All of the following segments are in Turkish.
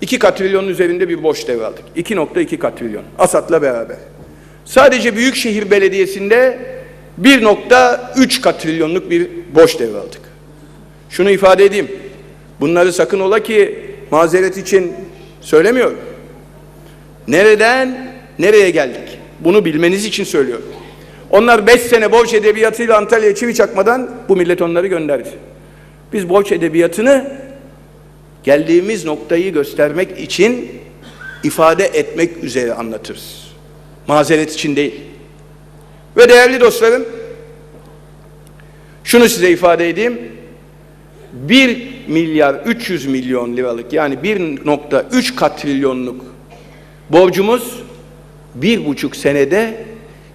2 katrilyonun üzerinde bir borç devraldık. 2.2 katrilyon. Asat'la beraber. Sadece Büyükşehir Belediyesi'nde 1.3 katrilyonluk bir borç devraldık. Şunu ifade edeyim. Bunları sakın ola ki mazeret için söylemiyorum. Nereden nereye geldik? Bunu bilmeniz için söylüyorum. Onlar 5 sene borç edebiyatıyla Antalya'ya çivi çakmadan bu millet onları gönderdi. Biz borç edebiyatını geldiğimiz noktayı göstermek için ifade etmek üzere anlatırız. Mazeret için değil. Ve değerli dostlarım, şunu size ifade edeyim. 1 milyar 300 milyon liralık yani 1.3 katrilyonluk borcumuz bir buçuk senede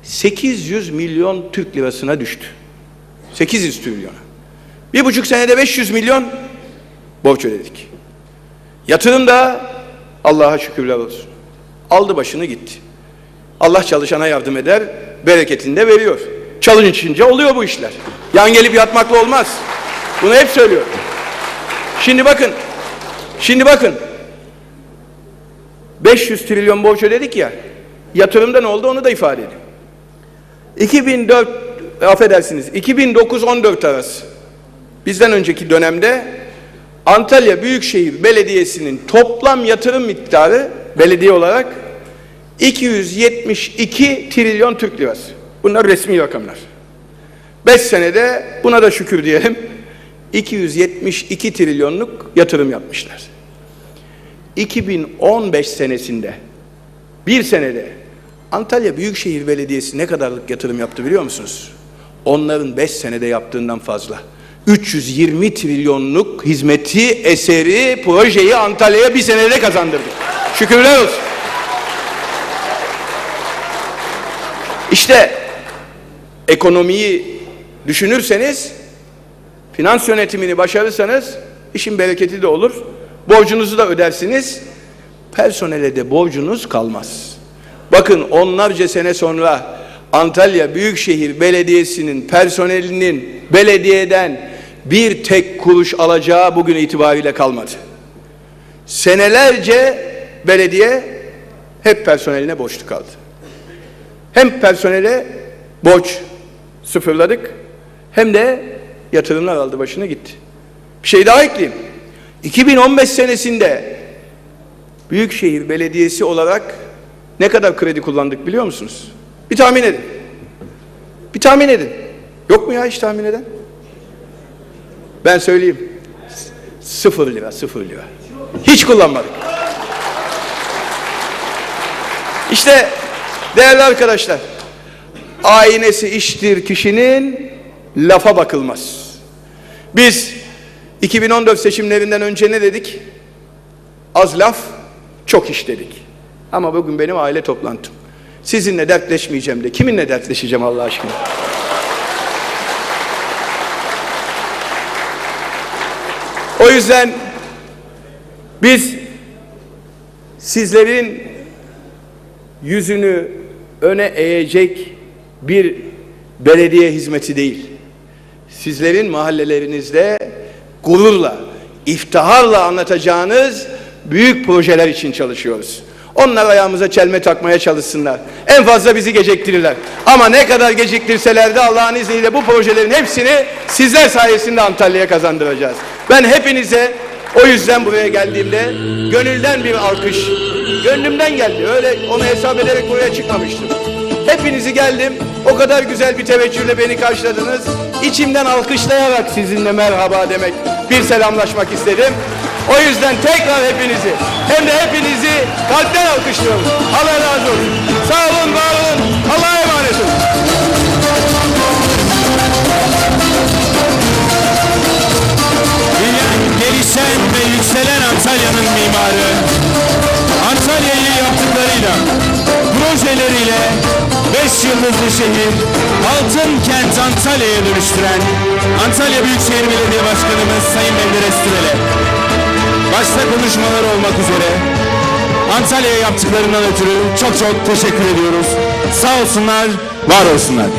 800 milyon Türk lirasına düştü. 800 trilyona. Bir buçuk senede 500 milyon borç ödedik. Yatırım da Allah'a şükürler olsun. Aldı başını gitti. Allah çalışana yardım eder, bereketini de veriyor. Çalışınca oluyor bu işler. Yan gelip yatmakla olmaz. Bunu hep söylüyorum. Şimdi bakın, şimdi bakın. 500 trilyon borç ödedik ya, yatırımda ne oldu onu da ifade edeyim. 2004, affedersiniz, 2009-14 arası bizden önceki dönemde Antalya Büyükşehir Belediyesi'nin toplam yatırım miktarı belediye olarak 272 trilyon Türk lirası. Bunlar resmi rakamlar. 5 senede buna da şükür diyelim 272 trilyonluk yatırım yapmışlar. 2015 senesinde bir senede Antalya Büyükşehir Belediyesi ne kadarlık yatırım yaptı biliyor musunuz? Onların 5 senede yaptığından fazla. 320 trilyonluk hizmeti, eseri, projeyi Antalya'ya bir senede kazandırdı. Şükürler olsun. İşte ekonomiyi düşünürseniz, finans yönetimini başarırsanız işin bereketi de olur. Borcunuzu da ödersiniz. Personele de borcunuz kalmaz. Bakın onlarca sene sonra Antalya Büyükşehir Belediyesi'nin personelinin belediyeden bir tek kuruş alacağı bugün itibariyle kalmadı. Senelerce belediye hep personeline borçlu kaldı. Hem personele borç sıfırladık hem de yatırımlar aldı başına gitti. Bir şey daha ekleyeyim. 2015 senesinde Büyükşehir Belediyesi olarak ne kadar kredi kullandık biliyor musunuz? Bir tahmin edin. Bir tahmin edin. Yok mu ya hiç tahmin eden? Ben söyleyeyim. Sıfır lira, sıfır lira. Hiç kullanmadık. İşte değerli arkadaşlar, aynesi iştir kişinin lafa bakılmaz. Biz 2014 seçimlerinden önce ne dedik? Az laf, çok iş dedik. Ama bugün benim aile toplantım. Sizinle dertleşmeyeceğim de kiminle dertleşeceğim Allah aşkına? Yüzden biz sizlerin yüzünü öne eğecek bir belediye hizmeti değil. Sizlerin mahallelerinizde gururla, iftiharla anlatacağınız büyük projeler için çalışıyoruz. Onlar ayağımıza çelme takmaya çalışsınlar. En fazla bizi geciktirirler. Ama ne kadar geciktirseler de Allah'ın izniyle bu projelerin hepsini sizler sayesinde Antalya'ya kazandıracağız. Ben hepinize o yüzden buraya geldiğimde gönülden bir alkış, gönlümden geldi. Öyle onu hesap ederek buraya çıkmamıştım. Hepinizi geldim. O kadar güzel bir teveccühle beni karşıladınız. İçimden alkışlayarak sizinle merhaba demek, bir selamlaşmak istedim. O yüzden tekrar hepinizi hem de hepinizi kalpten alkışlıyorum. Allah razı olsun. Beş yıldızlı şehir, altın kent Antalya'ya dönüştüren Antalya Büyükşehir Belediye Başkanımız Sayın Menderes Türel'e, başta konuşmalar olmak üzere Antalya'ya yaptıklarından ötürü çok çok teşekkür ediyoruz. Sağ olsunlar, var olsunlar.